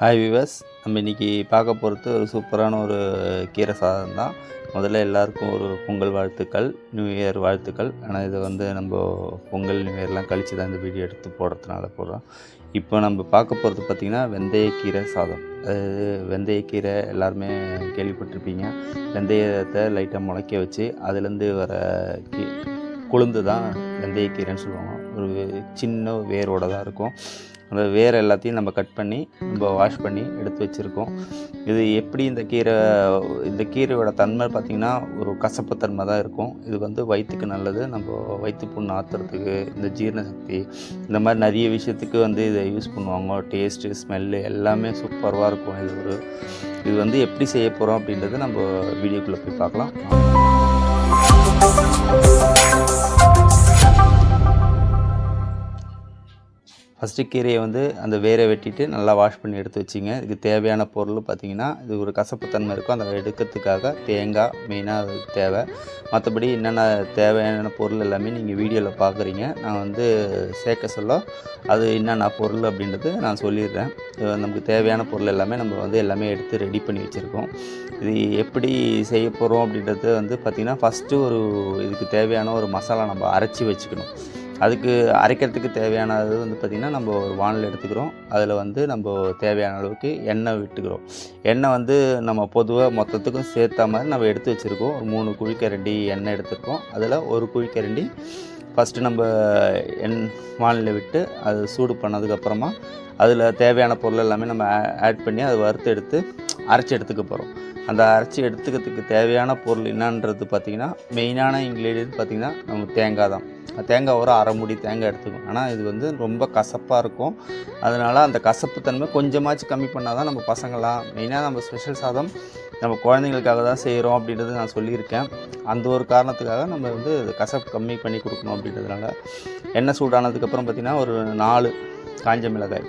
Hi விவஸ் நம்ம இன்றைக்கி பார்க்க போகிறது ஒரு சூப்பரான ஒரு கீரை சாதம் தான். முதல்ல எல்லாருக்கும் ஒரு பொங்கல் வாழ்த்துக்கள் நியூ இயர் வாழ்த்துக்கள். ஆனால் இது வந்து நம்ம பொங்கல் நியூ இயர்லாம் கழித்து தான் இந்த வீடியோ எடுத்து போடுறதுனால போடுறோம். இப்போ நம்ம பார்க்க போகிறது பார்த்திங்கன்னா வெந்தயக்கீரை சாதம். அதாவது வெந்தயக்கீரை எல்லாருமே கேள்விப்பட்டிருப்பீங்க. வெந்தயத்தை லைட்டாக முளைக்க வச்சு அதுலேருந்து வர கீ குளுந்து தான் வெந்தயக்கீரைன்னு சொல்லுவாங்க. ஒரு சின்ன வேரோட தான் இருக்கும். அந்த வேர் எல்லாத்தையும் நம்ம கட் பண்ணி நம்ம வாஷ் பண்ணி எடுத்து வச்சுருக்கோம். இது எப்படி இந்த கீரை இந்த கீரையோட தன்மை பார்த்திங்கன்னா ஒரு கசப்பு தன்மை தான் இருக்கும். இது வந்து வயிற்றுக்கு நல்லது. நம்ம வயிற்று புண்ணு ஆத்துறதுக்கு இந்த ஜீரண சக்தி இந்த மாதிரி நிறைய விஷயத்துக்கு வந்து இதை யூஸ் பண்ணுவாங்க. டேஸ்ட்டு ஸ்மெல்லு எல்லாமே சூப்பராக இருக்கும். இது ஒரு இது வந்து எப்படி செய்ய போகிறோம் அப்படின்றத நம்ம வீடியோக்குள்ளே போய் பார்க்கலாம். ஃபஸ்ட்டு கீரையை வந்து அந்த வேரை வெட்டிட்டு நல்லா வாஷ் பண்ணி எடுத்து வச்சிங்க. இதுக்கு தேவையான பொருள் பார்த்திங்கன்னா இது ஒரு கசப்புத்தன்மை இருக்கும். அதை எடுக்கிறதுக்காக தேங்காய் மெயினாக தேவை. மற்றபடி என்னென்ன தேவையான பொருள் எல்லாமே நீங்கள் வீடியோவில் பார்க்குறீங்க நான் வந்து சேர்க்க சொல்ல அது என்னென்ன பொருள் அப்படின்றது நான் சொல்லிடுறேன். நமக்கு தேவையான பொருள் எல்லாமே நம்ம வந்து எல்லாமே எடுத்து ரெடி பண்ணி வச்சுருக்கோம். இது எப்படி செய்ய போகிறோம் அப்படின்றது வந்து பார்த்திங்கன்னா ஃபஸ்ட்டு ஒரு இதுக்கு தேவையான ஒரு மசாலா நம்ம அரைச்சி வச்சுக்கணும். அதுக்கு அரைக்கிறதுக்கு தேவையானது வந்து பார்த்திங்கன்னா நம்ம ஒரு வானல் எடுத்துக்கிறோம். அதில் வந்து நம்ம தேவையான அளவுக்கு எண்ணெய் விட்டுக்கிறோம். எண்ணெய் வந்து நம்ம பொதுவாக மொத்தத்துக்கும் சேர்த்த மாதிரி நம்ம எடுத்து வச்சுருக்கோம். ஒரு மூணு குழிக்கரண்டி எண்ணெய் எடுத்துருக்கோம். அதில் ஒரு குழிக்கரண்டி ஃபஸ்ட்டு நம்ம எண் வானலில் விட்டு அது சூடு பண்ணதுக்கப்புறமா அதில் தேவையான பொருள் எல்லாமே நம்ம ஆட் பண்ணி அதை வறுத்து எடுத்து அரைச்சி எடுத்துக்க போகிறோம் அந்த அரைச்சி எடுத்துக்கிறதுக்கு தேவையான பொருள் என்னன்றது பார்த்திங்கன்னா மெயினான இன்க்ரீடியன்ட் பார்த்திங்கன்னா நம்ம தேங்காய் தான். தேங்காய் ஒரு அரை முடி தேங்காய் எடுத்துக்கும் ஆனால் இது வந்து ரொம்ப கசப்பாக இருக்கும். அதனால் அந்த கசப்பு தன்மை கொஞ்சமாச்சும் கம்மி பண்ணால் தான் நம்ம பசங்களாம் மெயினாக நம்ம ஸ்பெஷல் சாதம் நம்ம குழந்தைங்களுக்காக தான் செய்கிறோம் அப்படின்றது நான் சொல்லியிருக்கேன். அந்த ஒரு காரணத்துக்காக நம்ம வந்து கசப்பு கம்மி பண்ணி கொடுக்கணும் அப்படின்றதுனால எண்ணெய் சூடானதுக்கப்புறம் பார்த்திங்கன்னா ஒரு நாலு காஞ்ச மிளகாய்.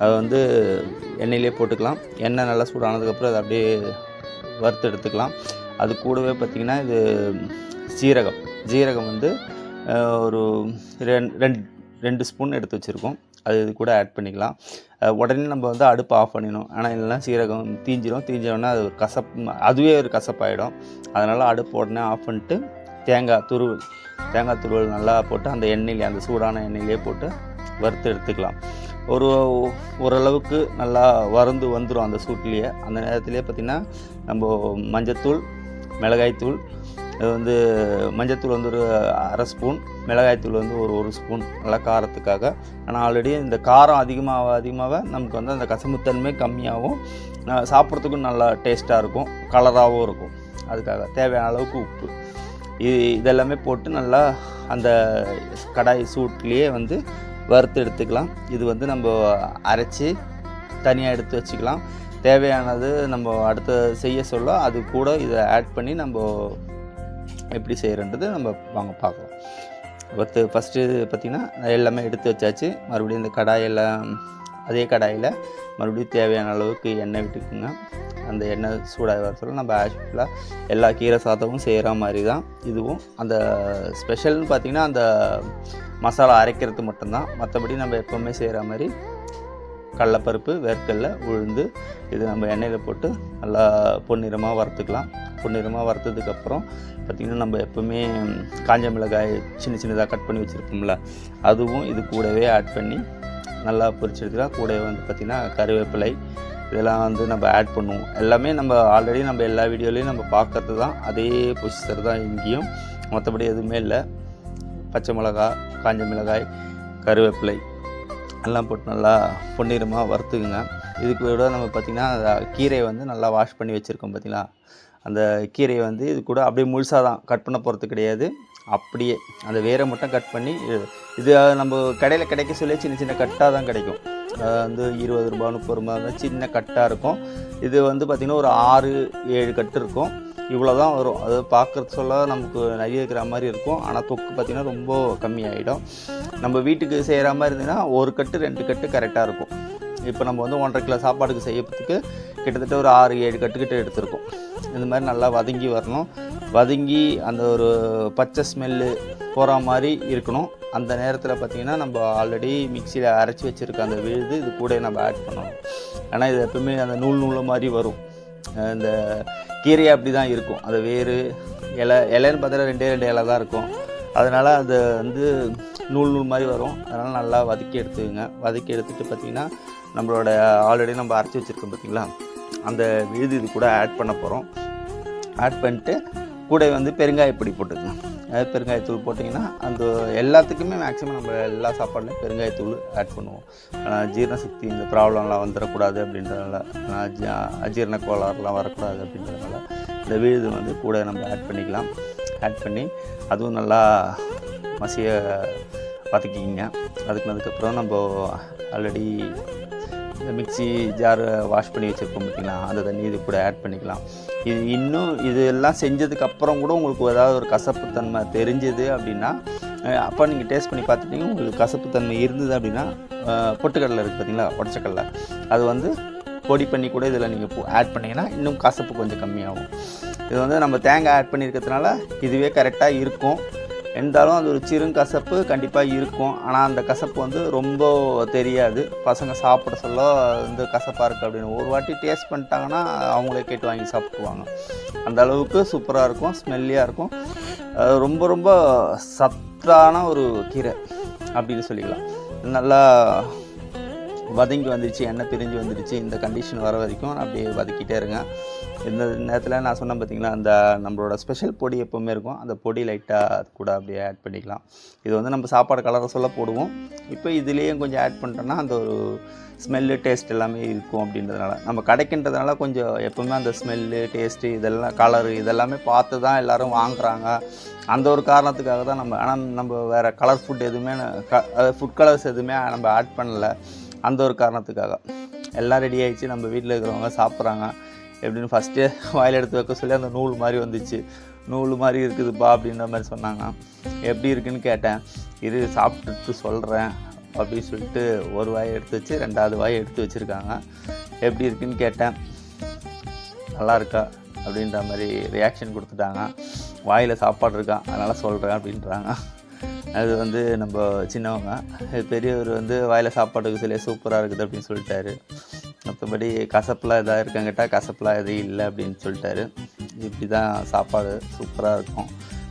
அதை வந்து எண்ணெயிலே போட்டுக்கலாம். எண்ணெய் நல்லா சூடானதுக்கப்புறம் அதை அப்படியே வறுத்து எடுத்துக்கலாம். அது கூடவே பார்த்திங்கன்னா இது சீரகம். ஜீரகம் வந்து ஒரு ரெண் ரெண்டு ரெண்டு ஸ்பூன் எடுத்து வச்சுருக்கோம். அது இது கூட ஆட் பண்ணிக்கலாம். உடனே நம்ம வந்து அடுப்பு ஆஃப் பண்ணிடணும். ஆனால் இல்லைன்னா சீரகம் தீஞ்சிடும் தீஞ்சோடனே அது ஒரு கசப் அதுவே ஒரு கசப்பாயிடும். அதனால் அடுப்பு உடனே ஆஃப் பண்ணிட்டு தேங்காய் துருவல் தேங்காய் துருவல் நல்லா போட்டு அந்த எண்ணெயிலே அந்த சூடான எண்ணெயிலே போட்டு வறுத்து எடுத்துக்கலாம். ஒரு ஓரளவுக்கு நல்லா வறந்து வந்துடும் அந்த சூட்லேயே. அந்த நேரத்துலேயே பார்த்திங்கன்னா நம்ம மஞ்சத்தூள் மிளகாய்த்தூள் வந்து மஞ்சத்தூள் வந்து ஒரு அரை ஸ்பூன் மிளகாய்த்தூள் வந்து ஒரு ஒரு ஸ்பூன் நல்லா காரத்துக்காக. ஆனால் ஆல்ரெடி இந்த காரம் அதிகமாக அதிகமாக நமக்கு வந்து அந்த கசமுத்தன்மை கம்மியாகவும் சாப்பிட்றதுக்கும் நல்லா டேஸ்ட்டாக இருக்கும் கலராகவும் இருக்கும். அதுக்காக தேவையான அளவுக்கு உப்பு. இது இதெல்லாமே போட்டு நல்லா அந்த கடாய் சூட்லேயே வந்து வறுத்து எடுத்துக்கலாம். இது வந்து நம்ம அரைச்சி தனியாக எடுத்து வச்சுக்கலாம். தேவையானது நம்ம அடுத்த செய்ய சொல்ல அது கூட இதை ஆட் பண்ணி நம்ம எப்படி செய்கிறன்றது நம்ம வாங்க பார்க்கலாம். ஒருத்து ஃபஸ்ட்டு பார்த்திங்கன்னா எல்லாமே எடுத்து வச்சாச்சு. மறுபடியும் இந்த கடாயெல்லாம் அதே கடாயில் மறுபடியும் தேவையான அளவுக்கு எண்ணெய் விட்டுக்குங்க. அந்த எண்ணெய் சூடாக வர சொல்ல நம்ம ஆக்சுவலாக எல்லா கீரை சாதமும் செய்கிற மாதிரி தான் இதுவும் அந்த ஸ்பெஷல்னு பார்த்திங்கன்னா அந்த மசாலா அரைக்கிறது மட்டும்தான். மற்றபடி நம்ம எப்போவுமே செய்கிற மாதிரி கடலப்பருப்பு வேர்க்கடலை உளுந்து இது நம்ம எண்ணெயில் போட்டு நல்லா பொன்னிறமாக வறுத்துக்கலாம். பொன்னிறமாக வறுத்ததுக்கப்புறம் பார்த்திங்கன்னா நம்ம எப்போவுமே காஞ்ச மிளகாய் சின்ன சின்னதாக கட் பண்ணி வச்சுருப்போம்ல அதுவும் இது கூடவே ஆட் பண்ணி நல்லா பொரிச்செடுத்துக்கலாம் கூடவே வந்து பார்த்திங்கன்னா கருவேப்பிலை இதெல்லாம் வந்து நம்ம ஆட் பண்ணுவோம். எல்லாமே நம்ம ஆல்ரெடி நம்ம எல்லா வீடியோலையும் நம்ம பார்க்கறது தான். அதே பொசிஷர் தான் இங்கேயும். மற்றபடி எதுவுமே இல்லை. பச்சை மிளகாய் காஞ்ச மிளகாய் கருவேப்பிலை எல்லாம் போட்டு நல்லா பொன்னிறமாக வறுத்துக்குங்க. இதுக்கு விட நம்ம பார்த்திங்கன்னா அந்த கீரையை வந்து நல்லா வாஷ் பண்ணி வச்சுருக்கோம் பார்த்திங்களா அந்த கீரையை வந்து இது கூட அப்படியே முழுசாக தான் கட் பண்ண போகிறது கிடையாது. அப்படியே அந்த வேரை மட்டும் கட் பண்ணி இது- நம்ம கடையில் கிடைக்க சொல்லி சின்ன சின்ன கட்டாக தான் கிடைக்கும். அது வந்து இருபது ரூபா முப்பது ரூபா சின்ன கட்டாக இருக்கும். இது வந்து பார்த்திங்கன்னா ஒரு ஆறு ஏழு கட்டு இருக்கும். இவ்வளோ தான் வரும். அது பார்க்குறது சொல்ல நமக்கு நிறைய இருக்கிற மாதிரி இருக்கும். ஆனால் தொக்கு பார்த்திங்கன்னா ரொம்ப கம்மியாகிடும் நம்ம வீட்டுக்கு செய்கிற மாதிரி இருந்ததுன்னா ஒரு கட்டு ரெண்டு கட்டு கரெக்டாக இருக்கும். இப்போ நம்ம வந்து ஒன்றரை கிலோ சாப்பாடுக்கு செய்யறதுக்கு கிட்டத்தட்ட ஒரு ஆறு ஏழு கட்டுக்கிட்ட எடுத்திருக்கோம். இந்த மாதிரி நல்லா வதங்கி வரணும். வதங்கி அந்த ஒரு பச்சை ஸ்மெல்லு போகிற மாதிரி இருக்கணும். அந்த நேரத்தில் பார்த்திங்கன்னா நம்ம ஆல்ரெடி மிக்சியில் அரைச்சி வச்சுருக்க அந்த விழுது இது கூட நம்ம ஆட் பண்ணணும். ஆனால் இது எப்பவுமே அந்த நூல் நூல் மாதிரி வரும். இந்த கீரையை அப்படி தான் இருக்கும். அது வேறு இலை இலைன்னு பார்த்தா ரெண்டே ரெண்டு இலை தான் இருக்கும். அதனால் அது வந்து நூல் நூல் மாதிரி வரும். அதனால் நல்லா வதக்கி எடுத்துக்கோங்க. வதக்கி எடுத்துகிட்டு பார்த்திங்கன்னா நம்மளோட ஆல்ரெடி நம்ம அரைச்சி வச்சுருக்கோம் பார்த்தீங்களா? அந்த விழுது இது கூட ஆட் பண்ண போகிறோம் ஆட் பண்ணிட்டு கூட வந்து பெருங்காயப்பொடி போட்டுக்கணும் அதாவது பெருங்காயத்தூள் போட்டிங்கன்னா அந்த எல்லாத்துக்குமே மேக்ஸிமம் நம்ம எல்லா சாப்பாடுலையும் பெருங்காயத்தூள் ஆட் பண்ணுவோம். ஆனால் ஜீரண சக்தி இந்த ப்ராப்ளம்லாம் வந்துடக்கூடாது அப்படின்றதுனால அஜீரண கோளாறுலாம் வரக்கூடாது அப்படின்றதுனால இந்த விழுது வந்து கூட நம்ம ஆட் பண்ணிக்கலாம். ஆட் பண்ணி அதுவும் நல்லா மசிய வதக்கிக்கிங்க வதக்கினதுக்கப்புறம் நம்ம ஆல்ரெடி இந்த மிக்ஸி ஜார் வாஷ் பண்ணி வச்சுருக்கோம் பார்த்தீங்களா? அந்த தண்ணி இது கூட ஆட் பண்ணிக்கலாம். இது இன்னும் இதெல்லாம் செஞ்சதுக்கப்புறம் செஞ்சதுக்கு அப்புறம் கூட உங்களுக்கு ஏதாவது ஒரு கசப்பு தன்மை தெரிஞ்சுது அப்படின்னா அப்போ நீங்கள் டேஸ்ட் பண்ணி பார்த்துட்டீங்க உங்களுக்கு கசப்பு தன்மை இருந்தது அப்படின்னா பொட்டுக்கடலை இருக்குது பார்த்தீங்களா? உடச்சக்கடலை. அது வந்து பொடி பண்ணி கூட இதில் நீங்கள் ஆட் பண்ணிங்கன்னா இன்னும் கசப்பு கொஞ்சம் கம்மியாகும். இது வந்து நம்ம தேங்காய் ஆட் பண்ணியிருக்கிறதுனால இதுவே கரெக்டாக இருக்கும். இருந்தாலும் அது ஒரு சிறுங்கசப்பு கண்டிப்பாக இருக்கும். ஆனால் அந்த கசப்பு வந்து ரொம்ப தெரியாது. பசங்க சாப்பிட சொல்ல வந்து கசப்பாக இருக்குது அப்படின்னு. ஒரு வாட்டி டேஸ்ட் பண்ணிட்டாங்கன்னா அவங்களே கேட்டு வாங்கி சாப்பிடுவாங்க அந்த அளவுக்கு சூப்பராக இருக்கும் ஸ்மெல்லியாக இருக்கும். ரொம்ப ரொம்ப சத்தான ஒரு கீரை அப்படின்னு சொல்லிக்கலாம். நல்லா வதங்கி வந்துடுச்சு எண்ணெய் பிரிஞ்சு வந்துடுச்சு இந்த கண்டிஷன் வர வரைக்கும் அப்படியே வதக்கிட்டே இருங்க. இந்த நேரத்தில் நான் சொன்னேன் பார்த்தீங்களா அந்த நம்மளோட ஸ்பெஷல் பொடி எப்போவுமே இருக்கும். அந்த பொடி லைட்டாக அது கூட அப்படியே ஆட் பண்ணிக்கலாம். இது வந்து நம்ம சாப்பாடு கலரை சொல்ல போடுவோம். இப்போ இதுலேயும் கொஞ்சம் ஆட் பண்ணிட்டோன்னா அந்த ஒரு ஸ்மெல்லு டேஸ்ட் எல்லாமே இருக்கும் அப்படின்றதுனால. நம்ம கடைக்கின்றதுனால கொஞ்சம் எப்போவுமே அந்த ஸ்மெல்லு டேஸ்ட்டு இதெல்லாம் கலரு இதெல்லாமே பார்த்து தான் எல்லோரும் வாங்குறாங்க. அந்த ஒரு காரணத்துக்காக தான் நம்ம ஆனால் நம்ம வேறு கலர் ஃபுட் எதுவுமே ஃபுட் கலர்ஸ் எதுவுமே நம்ம ஆட் பண்ணலை. அந்த ஒரு காரணத்துக்காக. எல்லாம் ரெடி ஆகிடுச்சு நம்ம வீட்டில் இருக்கிறவங்க சாப்பிட்றாங்க. எப்படின்னு ஃபஸ்ட்டு வாயில் எடுத்து வைக்க சொல்லி அந்த நூல் மாதிரி வந்துச்சு. நூல் மாதிரி இருக்குதுப்பா அப்படின்ற மாதிரி சொன்னாங்க. எப்படி இருக்குன்னு கேட்டேன். இது சாப்பிட்டுட்டு சொல்கிறேன் அப்படின்னு சொல்லிட்டு ஒரு வாயை எடுத்து வச்சு ரெண்டாவது வாயை எடுத்து வச்சுருக்காங்க. எப்படி இருக்குன்னு கேட்டேன். நல்லா இருக்கா அப்படின்ற மாதிரி ரியாக்ஷன் கொடுத்துட்டாங்க. வாயில் சாப்பாடு இருக்கா? அதனால் சொல்கிறேன் அப்படின்றாங்க. அது வந்து நம்ம சின்னவங்க. இது பெரியவர் வந்து வாயில் சாப்பாடுக்கு சொல்லி சூப்பராக இருக்குது அப்படின்னு சொல்லிட்டாரு. மற்றபடி கசப்பெலாம் எதாவது இருக்கான்னு கேட்டால் கசப்புலாம் எதுவும் இல்லை அப்படின்னு சொல்லிட்டாரு. இப்படி தான் சாப்பாடு சூப்பராக இருக்கும்.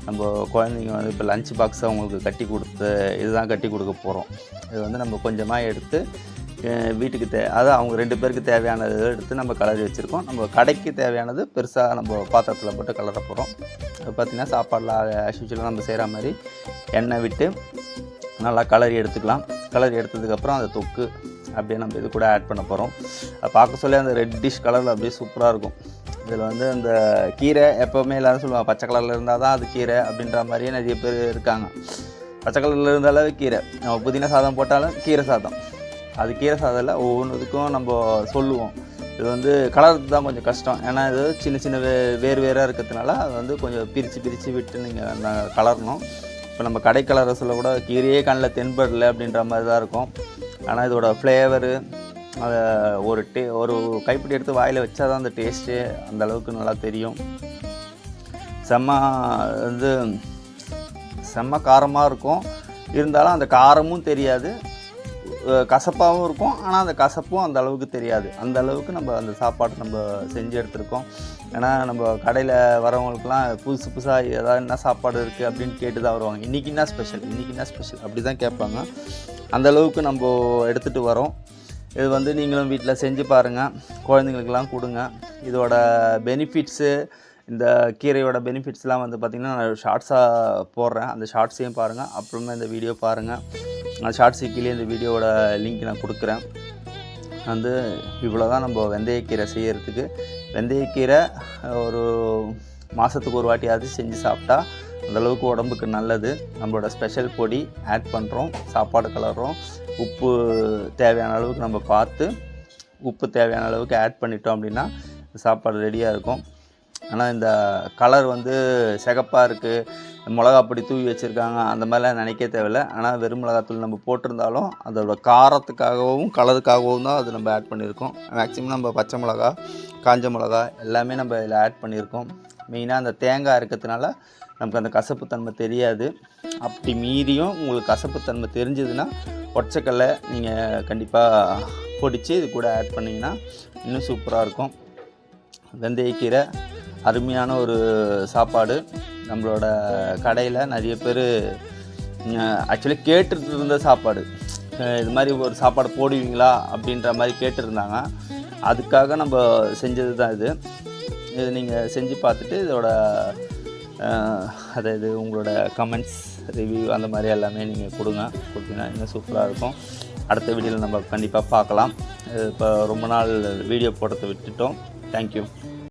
நம்ம குழந்தைங்க வந்து இப்போ லஞ்ச் பாக்ஸை அவங்களுக்கு கட்டி கொடுத்து இதுதான் கட்டி கொடுக்க போகிறோம் இது வந்து நம்ம கொஞ்சமாக எடுத்து வீட்டுக்கு தே அதான் அவங்க ரெண்டு பேருக்கு தேவையானது எடுத்து நம்ம கலரி வச்சுருக்கோம். நம்ம கடைக்கு தேவையானது பெருசாக நம்ம பாத்திரத்தில் போட்டு கலர போகிறோம் அது பார்த்திங்கன்னா சாப்பாடில் ஆஸ்யூஷுவலாக நம்ம செய்கிற மாதிரி எண்ணெய் விட்டு நல்லா கலரி எடுத்துக்கலாம். கலரி எடுத்ததுக்கப்புறம் அந்த தொக்கு அப்படியே நம்ம இது கூட ஆட் பண்ண போகிறோம் பார்க்க சொல்லி அந்த ரெட்டிஷ் கலரில் அப்படியே சூப்பராக இருக்கும். இதில் வந்து அந்த கீரை எப்போவுமே எல்லோரும் சொல்லுவாங்க பச்சை கலரில் இருந்தால் தான் அது கீரை அப்படின்ற மாதிரியே நிறைய பேர் இருக்காங்க. பச்சை கலரில் இருந்தாலே கீரை. நம்ம புதினா சாதம் போட்டாலும் கீரை சாதம். அது கீரை சாதம் இல்லை ஒவ்வொன்றுக்கும் நம்ம சொல்லுவோம். இது வந்து கலர் தான் கொஞ்சம் கஷ்டம். ஏன்னா இது சின்ன சின்ன வே வேறு வேறாக இருக்கிறதுனால அது வந்து கொஞ்சம் பிரித்து பிரித்து விட்டு நீங்கள் கலரணும். இப்போ நம்ம கடை கலரை சொல்ல கூட கீரையே கண்ணில் தென்படல அப்படின்ற மாதிரி தான் இருக்கும். ஆனால் இதோட ஃப்ளேவரு அதை ஒரு டே ஒரு கைப்பிடி எடுத்து வாயில் வச்சா தான் அந்த டேஸ்ட்டு அந்த அளவுக்கு நல்லா தெரியும். செம்ம இது செம்ம காரமாக இருக்கும். இருந்தாலும் அந்த காரமும் தெரியாது. கசப்பாகவும் இருக்கும். ஆனால் அந்த கசப்பும் அந்த அளவுக்கு தெரியாது. அந்த அளவுக்கு நம்ம அந்த சாப்பாடு நம்ம செஞ்சு எடுத்திருக்கோம். ஏன்னா நம்ம கடையில் வரவங்களுக்குலாம் புதுசு புதுசாக ஏதாவது என்ன சாப்பாடு இருக்குது அப்படின்னு கேட்டு தான் வருவாங்க. இன்றைக்கி என்ன ஸ்பெஷல் இன்றைக்கி என்ன ஸ்பெஷல் அப்படி தான் கேட்பாங்க. அந்த அளவுக்கு நம்ம எடுத்துகிட்டு வரோம். இது வந்து நீங்களும் வீட்டில் செஞ்சு பாருங்கள் குழந்தைங்களுக்கெல்லாம் கொடுங்க. இதோட பெனிஃபிட்ஸு இந்த கீரையோட பெனிஃபிட்ஸ்லாம் வந்து பார்த்திங்கன்னா நான் ஷார்ட்ஸாக போடுறேன். அந்த ஷார்ட்ஸையும் பாருங்கள் அப்புறமே இந்த வீடியோ பாருங்கள் அந்த ஷார்ட்ஸு இந்த வீடியோவோட லிங்க் நான் கொடுக்குறேன். வந்து இவ்வளோ தான் நம்ம வெந்தயக்கீரை செய்யறதுக்கு. வெந்தயக்கீரை ஒரு மாதத்துக்கு ஒரு வாட்டியாவது செஞ்சு சாப்பிட்டா அந்த அளவுக்கு உடம்புக்கு நல்லது. நம்மளோட ஸ்பெஷல் பொடி ஆட் பண்ணுறோம் சாப்பாடு கலர்றோம். உப்பு தேவையான அளவுக்கு நம்ம பார்த்து உப்பு தேவையான அளவுக்கு ஆட் பண்ணிட்டோம் அப்படின்னா சாப்பாடு ரெடியாக இருக்கும். ஆனால் இந்த கலர் வந்து சிகப்பாக இருக்குது மிளகா பொடி தூவி வச்சுருக்காங்க. அந்த மாதிரிலாம் நினைக்க தேவையில்ல. ஆனால் வெறும் மிளகாத்தூள் நம்ம போட்டிருந்தாலும் அதோட காரத்துக்காகவும் கலருக்காகவும் தான் அது நம்ம ஆட் பண்ணியிருக்கோம். மேக்ஸிமம் நம்ம பச்சை மிளகா காஞ்ச மிளகா எல்லாமே நம்ம இதில் ஆட் பண்ணியிருக்கோம். மெயினாக அந்த தேங்காய் இருக்கிறதுனால நமக்கு அந்த கசப்புத்தன்மை தெரியாது. அப்படி மீறியும் உங்களுக்கு கசப்புத்தன்மை தெரிஞ்சதுன்னா ஒற்றைக்கல்லை நீங்கள் கண்டிப்பாக பொடிச்சு இது கூட ஆட் பண்ணிங்கன்னா இன்னும் சூப்பராக இருக்கும். வெந்தயக்கீரை அருமையான ஒரு சாப்பாடு. நம்மளோட கடையில் நிறைய பேர் ஆக்சுவலி கேட்டுட்டு இருந்த சாப்பாடு. இது மாதிரி ஒரு சாப்பாடு போடுவீங்களா? அப்படின்ற மாதிரி கேட்டிருந்தாங்க. அதுக்காக நம்ம செஞ்சது தான் இது. இது நீங்கள் செஞ்சு பார்த்துட்டு இதோட அதாவது உங்களோட கமெண்ட்ஸ் ரிவ்யூ அந்த மாதிரி எல்லாமே நீங்கள் கொடுங்க. கொடுத்தீங்கன்னா இன்னும் சூப்பராக இருக்கும். அடுத்த வீடியோவில் நம்ம கண்டிப்பாக பார்க்கலாம். இப்போ ரொம்ப நாள் வீடியோ போடுறதை விட்டுட்டோம். தேங்க்யூ